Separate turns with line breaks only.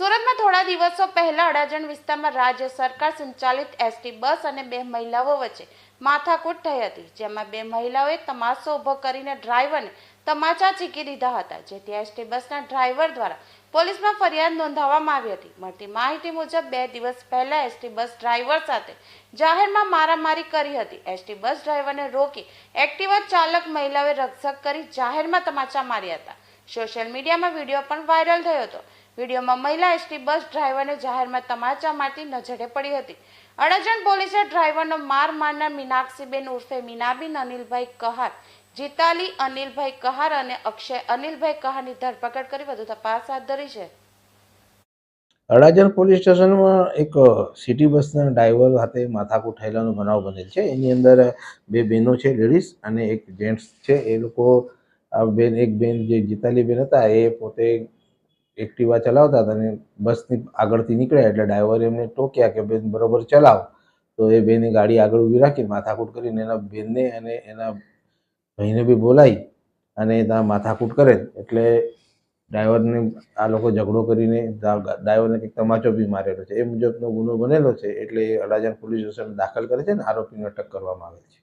દિવસો પહેલા અડાજણ વિસ્તારમાં રાજ્ય સરકાર સંચાલિત એસટી બસ અને બે મહિલાઓ વચ્ચે માથાકૂટ થઈ હતી, જેમાં બે મહિલાઓએ તમાશો ઊભો કરીને ડ્રાઈવરને તમાચા ચીકી દીધા હતા, જેથી એસટી બસના ડ્રાઈવર દ્વારા પોલીસમાં ફરિયાદ નોંધાવવામાં આવી હતી. મળતી માહિતી મુજબ, બે દિવસ પહેલા એસટી બસ ડ્રાઈવર સાથે જાહેરમાં મારામારી કરી હતી. એસટી બસ ડ્રાઈવરને રોકી એક્ટિવા ચાલક મહિલાઓએ રક્ષક કરી જાહેરમાં તમાચા માર્યા હતા. સોશિયલ મીડિયામાં વીડિયો પણ વાયરલ થયો હતો. વિડીયોમાં મહિલા એસટી બસ ડ્રાઈવરને જાહેરમાં તમાચા મારતી નજરે પડી હતી. અડાજણ પોલીસે ડ્રાઈવરનો માર મારનાર મીનાક્ષીબેન ઉર્ફે મીનાબીન અનિલભાઈ કહાર, જીતાલી અનિલભાઈ કહાર અને અક્ષય અનિલભાઈ કહારની ધરપકડ કરી વધુ તપાસ હાથ ધરી છે.
અડાજણ પોલીસ સ્ટેશનમાં એક સિટી બસના ડ્રાઈવર સાથે માથાકૂટ થયેલાનો બનાવ બનેલ છે. એની અંદર બે બહેનો છે, લેડીઝ અને એક જેન્ટ્સ છે. એ લોકો, આ બેન, એક બેન જે જીતાલી બેન હતા, એ પોતે એક્ટિવા ચલાવતા હતા અને બસની આગળથી નીકળ્યા એટલે ડ્રાઈવરે એમને ટોક્યા કે બેન બરોબર ચલાવો. તો એ બેને ગાડી આગળ ઊભી રાખી, માથાકૂટ કરીને એના બેનને અને એના ભાઈને બી બોલાવી અને ત્યાં માથાકૂટ કરે. એટલે ડ્રાઈવરને આ લોકો ઝઘડો કરીને ડ્રાઈવરને કંઈક તમાચો બી મારેલો છે. એ મુજબનો ગુનો બનેલો છે એટલે એ અડાજણ પોલીસ સ્ટેશન દાખલ કરે છે અને આરોપીને અટક કરવામાં આવે છે.